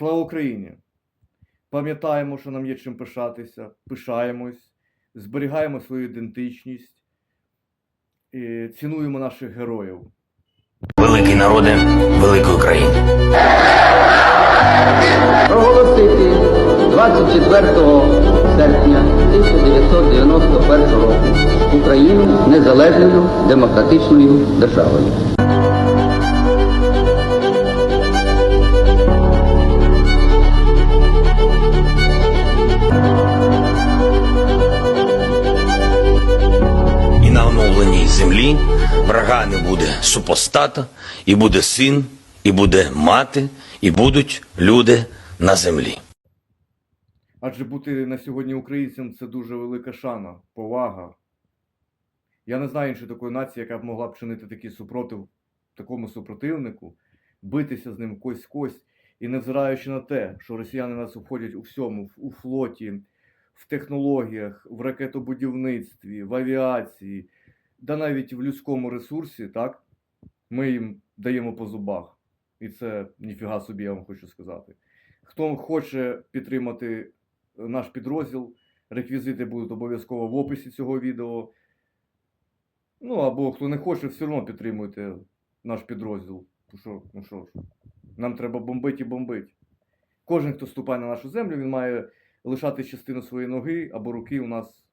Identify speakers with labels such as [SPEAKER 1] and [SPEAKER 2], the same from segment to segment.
[SPEAKER 1] Слава Україні! Пам'ятаємо, що нам є чим пишатися, пишаємось, зберігаємо свою ідентичність, і цінуємо наших героїв.
[SPEAKER 2] Великий народе великої країни.
[SPEAKER 3] проголосити 24 серпня 1991 року Україну незалежною демократичною державою.
[SPEAKER 2] Землі врага не буде супостата, і буде син, і буде мати, і будуть люди на землі.
[SPEAKER 1] Адже бути на сьогодні українцем це дуже велика шана, повага. Я не знаю іншої такої нації, яка б могла б чинити такий супротив такому супротивнику, битися з ним кость в кость, і невзираючи на те, що росіяни нас обходять у всьому, у флоті, в технологіях, в ракетобудівництві, в авіації, да навіть в людському ресурсі, так, ми їм даємо по зубах. І це ніфіга собі, я вам хочу сказати. Хто хоче підтримати наш підрозділ, реквізити будуть обов'язково в описі цього відео. Ну, або хто не хоче, все одно підтримуйте наш підрозділ. Що, ну що ж, нам треба бомбити і бомбити. Кожен, хто ступає на нашу землю, він має лишати частину своєї ноги або руки у нас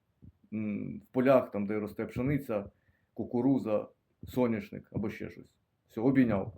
[SPEAKER 1] в полях, там, де росте пшениця, кукуруза, соняшник або ще щось. Все, обійняв.